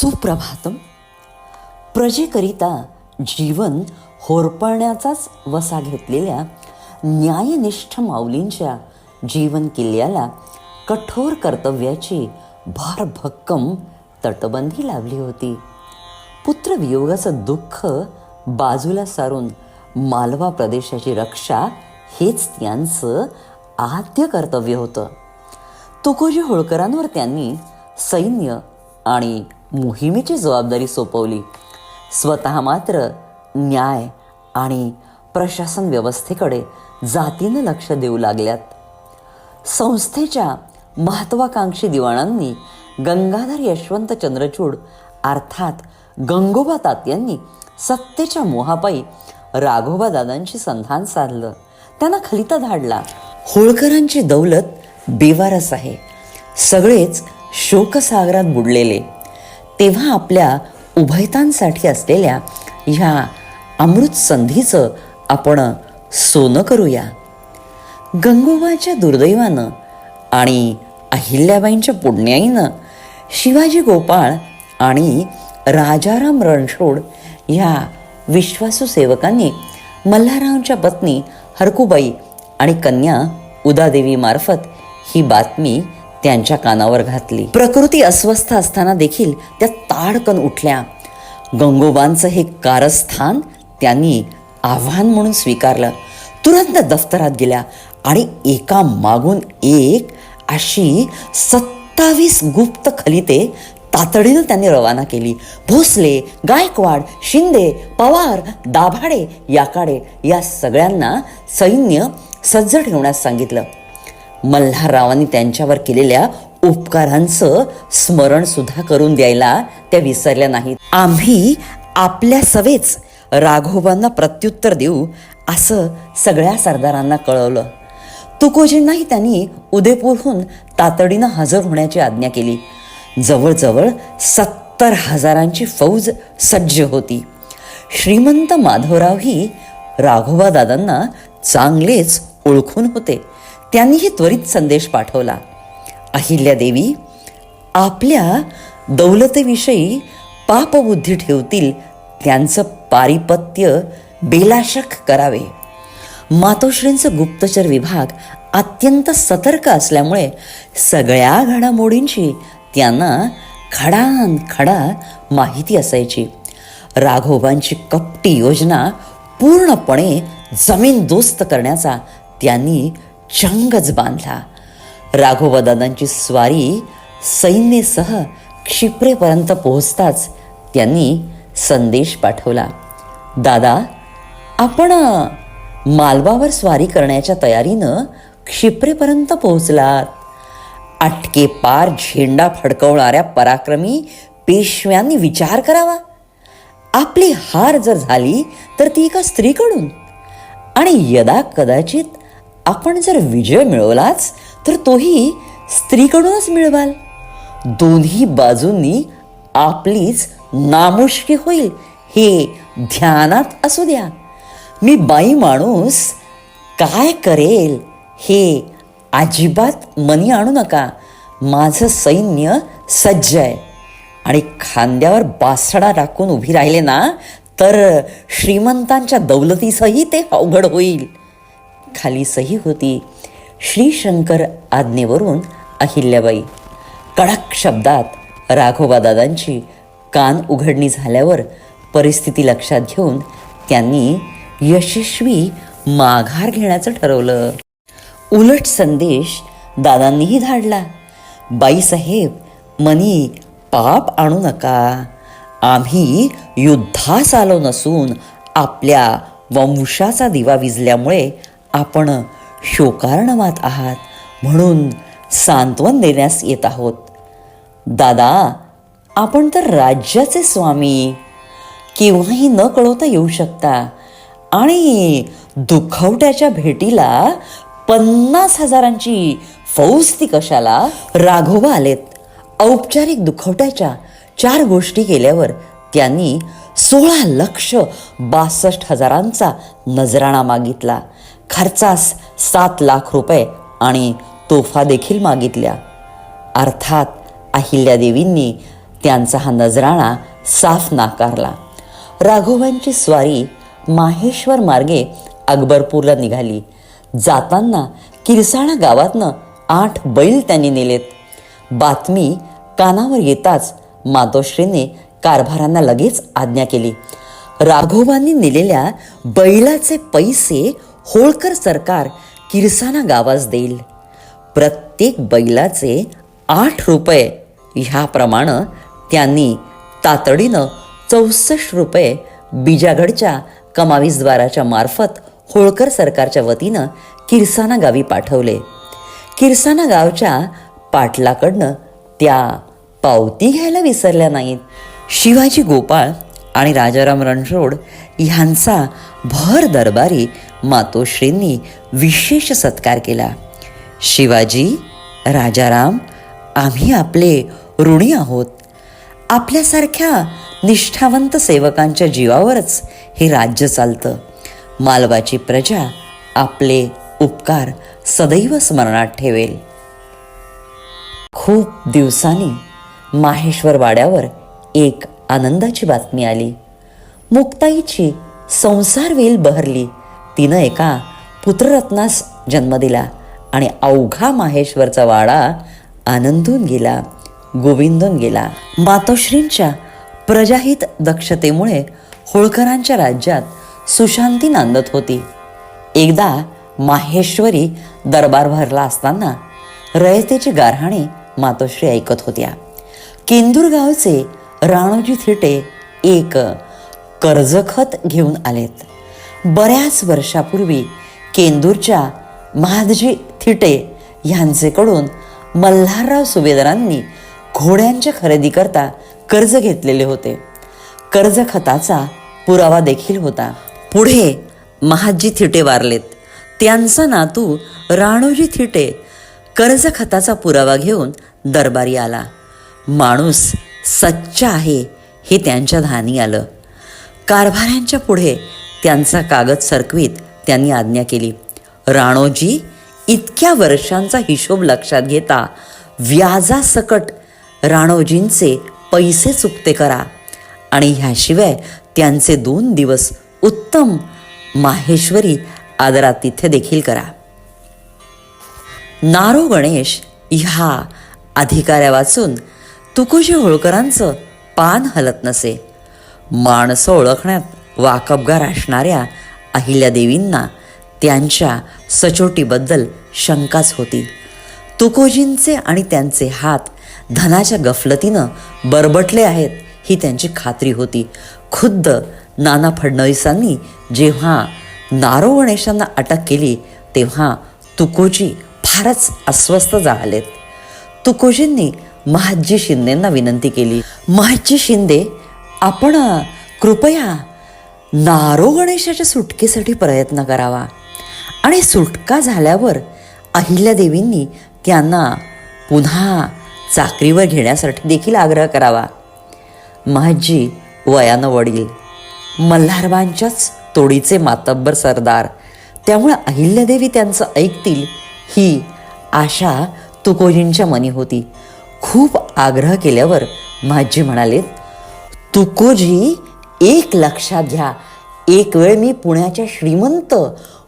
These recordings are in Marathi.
सुप्रभातम. प्रजेकरिता जीवन होरपळण्याचाच वसा घेतलेल्या न्यायनिष्ठ माऊलींच्या जीवन किल्ल्याला कठोर कर्तव्याची भारभक्कम तटबंदी लावली होती. पुत्रवियोगाचं दुःख बाजूला सारून मालवा प्रदेशाची रक्षा हेच त्यांचं आद्य कर्तव्य होतं. तुकोजी होळकरांवर त्यांनी सैन्य आणि मोहिमेची जबाबदारी सोपवली. स्वतः मात्र न्याय आणि प्रशासन व्यवस्थेकडे जातीनं लक्ष देऊ लागल्यात. संस्थेच्या महत्वाकांक्षी दिवाणांनी गंगाधर यशवंत चंद्रचूड अर्थात गंगोबा तात्यांनी सत्तेच्या मोहापायी राघोबा दादांशी संधान साधलं. त्यांना खलिता धाडला. होळकरांची दौलत बेवारस आहे. सगळेच शोकसागरात बुडलेले. तेव्हा आपल्या उभयतांसाठी असलेल्या ह्या अमृत संधीचं आपण सोनं करूया. गंगोबाच्या दुर्दैवानं आणि अहिल्याबाईंच्या पुण्याईनं शिवाजी गोपाळ आणि राजाराम रणछोड ह्या विश्वासू सेवकांनी मल्हाररावांच्या पत्नी हरकुबाई आणि कन्या उदादेवीमार्फत ही बातमी त्यांच्या कानावर घातली. प्रकृती अस्वस्थ असताना देखील त्या ताडकन उठल्या. गंगोबांचं हे कारस्थान त्यांनी आव्हान म्हणून स्वीकारलं. तुरंत दफ्तरात गेल्या आणि एका मागून एक अशी सत्तावीस गुप्त खलिते तातडीनं त्यांनी रवाना केली. भोसले गायकवाड शिंदे पवार दाभाडे याकाडे या सगळ्यांना सैन्य सज्ज ठेवण्यास सांगितलं. मल्हाररावांनी त्यांच्यावर केलेल्या उपकारांचं स्मरण सुद्धा करून द्यायला त्या विसरल्या नाहीत. आम्ही आपल्या सवेच राघोबांना प्रत्युत्तर देऊ असं सगळ्या सरदारांना कळवलं. तुकोजींनाही त्यांनी उदयपूरहून तातडीनं हजर होण्याची आज्ञा केली. जवळजवळ सत्तर हजारांची फौज सज्ज होती. श्रीमंत माधवरावही राघोबा दादांना चांगलेच ओळखून होते. त्यांनीही त्वरित संदेश पाठवला. अहिल्यादेवी आपल्या दौलतेविषयी पापबुद्धी ठेवतील त्यांचं पारिपत्य बेलाशक करावे. मातोश्रींचं गुप्तचर विभाग अत्यंत सतर्क असल्यामुळे सगळ्या घडामोडींची त्यांना खडान खडा माहिती असायची. राघोबांची कपटी योजना पूर्णपणे जमीनदोस्त करण्याचा त्यांनी चंगच बांधला. राघोबादादांची स्वारी सैन्यसह क्षिप्रेपर्यंत पोहोचताच त्यांनी संदेश पाठवला. दादा आपण मालवावर स्वारी करण्याच्या तयारीनं क्षिप्रेपर्यंत पोहोचलात. अटके पार झेंडा फडकवणाऱ्या पराक्रमी पेशव्यांनी विचार करावा. आपली हार जर झाली तर ती एका स्त्रीकडून. आणि यदा कदाचित आपण जर विजय मिळवलाच तर तोही स्त्रीकडूनच मिळवाल. दोन्ही बाजूंनी आपलीच नामुष्की होईल हे ध्यानात असू द्या. मी बाई माणूस काय करेल हे अजिबात मनी आणू नका. माझं सैन्य सज्ज आहे. आणि खांद्यावर बासडा टाकून उभी राहिले ना तर श्रीमंतांच्या दौलतीसही ते अवघड होईल. खाली सही होती. श्रीशंकर आज्ञेवरून अहिल्याबाई. कडक शब्दात राघोबादादांची कान उघडणी झाल्यावर परिस्थिती लक्षात घेऊन त्यांनी यशस्वी माघार घेण्याचं ठरवलं. उलट संदेश दादांनीही धाडला. बाईसाहेब मनी पाप आणू नका. आम्ही युद्धास आलो नसून आपल्या वंशाचा दिवा विजल्यामुळे आपण शोकार्णवात आहात म्हणून सांत्वन देण्यास येत आहोत. दादा आपण तर राज्याचे स्वामी. केव्हाही न कळवता येऊ शकता. आणि दुखवट्याच्या भेटीला पन्नास हजारांची फौज ती कशाला? राघोबा आलेत. औपचारिक दुखवट्याच्या चार गोष्टी केल्यावर त्यांनी सोळा लक्ष बासष्ट हजारांचा नजराणा मागितला. खर्चास सात लाख रुपये आणि तोफा देखील मागितल्या. अर्थात अहिल्यादेवींनी त्यांचा हा नजराणा साफ नाकारला. राघोबांची स्वारी माहेश्वर मार्गे अकबरपूरला निघाली. जाताना किरसाणा गावातनं आठ बैल त्यांनी नेलेत. बातमी कानावर येताच मातोश्रीने कारभारांना लगेच आज्ञा केली. राघोबांनी नेलेल्या बैलाचे पैसे होळकर सरकार किरसाना गावास देईल. प्रत्येक बैलाचे आठ रुपये ह्याप्रमाणे त्यांनी तातडीनं चौसष्ट रुपये बिजागडच्या कमावीसद्वाराच्या मार्फत होळकर सरकारच्या वतीनं किरसाना गावी पाठवले. किरसाना गावच्या पाटलाकडनं त्या पावती घ्यायला विसरल्या नाहीत. शिवाजी गोपाळ आणि राजाराम रणछोड ह्यांचा भर दरबारी मातोश्रींनी विशेष सत्कार केला. शिवाजी राजाराम आम्ही आपले ऋणी आहोत. आपल्यासारख्या निष्ठावंत सेवकांच्या जीवावरच हे राज्य चालतं. मालवाची प्रजा आपले उपकार सदैव स्मरणात ठेवेल. खूप दिवसांनी माहेश्वर वाड्यावर एक आनंदाची बातमी आली. मुक्ताईची संसार वेल बहरली. तिनं एका पुत्ररत्नास जन्म दिला आणि अवघा माहेश्वरचा वाडा आनंदून गेला गोविंदून गेला. मातोश्रींच्या प्रजाहित दक्षतेमुळे होळकरांच्या राज्यात सुशांती नांदत होती. एकदा माहेश्वरी दरबार भरला असताना रयतेची गारहाणी मातोश्री ऐकत होत्या. केंदूर गावचे राणोजी थिटे एक कर्जखत घेऊन आलेत. बऱ्याच वर्षापूर्वी केंदूरच्या महादजी थिटे ह्यांचेकडून मल्हारराव सुभेदारांनी घोड्यांच्या खरेदीकरता कर्ज घेतलेले होते. कर्ज खताचा पुरावा देखील होता. पुढे महाजी थिटे वारलेत. त्यांचा नातू राणोजी थिटे कर्ज खताचा पुरावा घेऊन दरबारी आला. माणूस सच्चा आहे हे त्यांच्या ध्यानी आलं. कारभाऱ्यांच्या पुढे त्यांचा कागद सरकवीत त्यांनी आज्ञा केली. राणोजी इतक्या वर्षांचा हिशोब लक्षात घेता व्याजासकट राणोजींचे पैसे चुकते करा आणि ह्याशिवाय त्यांचे दोन दिवस उत्तम माहेश्वरी आदरातिथ्य देखील करा. नारो गणेश ह्या अधिकाऱ्या वाचून तुकोजी होळकरांचं पान हलत नसे. माणसं ओळखण्यात वाकबगार असणाऱ्या अहिल्यादेवींना त्यांच्या सचोटीबद्दल शंकाच होती. तुकोजींचे आणि त्यांचे हात धनाच्या गफलतीनं बरबटले आहेत ही त्यांची खात्री होती. खुद्द नाना फडणवीसांनी जेव्हा नारो गणेशांना अटक केली तेव्हा तुकोजी फारच अस्वस्थ झालेत. तुकोजींनी महाजी शिंदेंना विनंती केली. महाजी शिंदे आपण कृपया नारो गणेशाच्या सुटकेसाठी प्रयत्न करावा. आणि सुटका झाल्यावर अहिल्यादेवींनी त्यांना पुन्हा चाकरीवर घेण्यासाठी देखील आग्रह करावा. महाजी वयानं वडील. मल्हारबांच्याच तोडीचे मातब्बर सरदार. त्यामुळे अहिल्यादेवी त्यांचं ऐकतील ही आशा तुकोजींच्या मनी होती. खूप आग्रह केल्यावर माझी म्हणाले तुकोजी एक लक्षात घ्या. एक वेळ मी पुण्याच्या श्रीमंत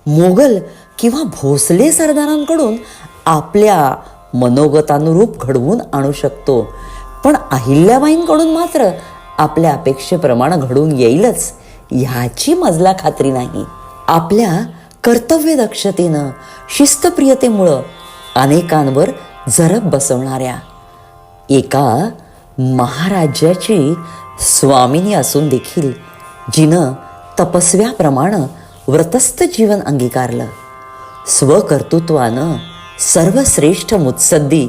मोगल किंवा भोसले सरदारांकडून आपल्या मनोगतानुरूप घडवून आणू शकतो. पण अहिल्याबाईंकडून मात्र आपल्या अपेक्षेप्रमाणे घडून येईलच ह्याची मजला खात्री नाही. आपल्या कर्तव्य दक्षतेनं शिस्तप्रियतेमुळं अनेकांवर जरब बसवणाऱ्या एका महाराज्याची स्वामिनी असून देखील जिनं तपस्व्याप्रमाणे व्रतस्थ जीवन अंगीकारलं. स्वकर्तृत्वानं सर्वश्रेष्ठ मुत्सद्दी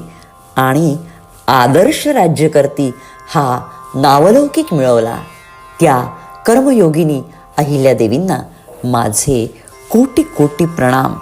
आणि आदर्श राज्यकर्ती हा नावलौकिक मिळवला. त्या कर्मयोगिनी अहिल्यादेवींना माझे कोटी कोटी प्रणाम.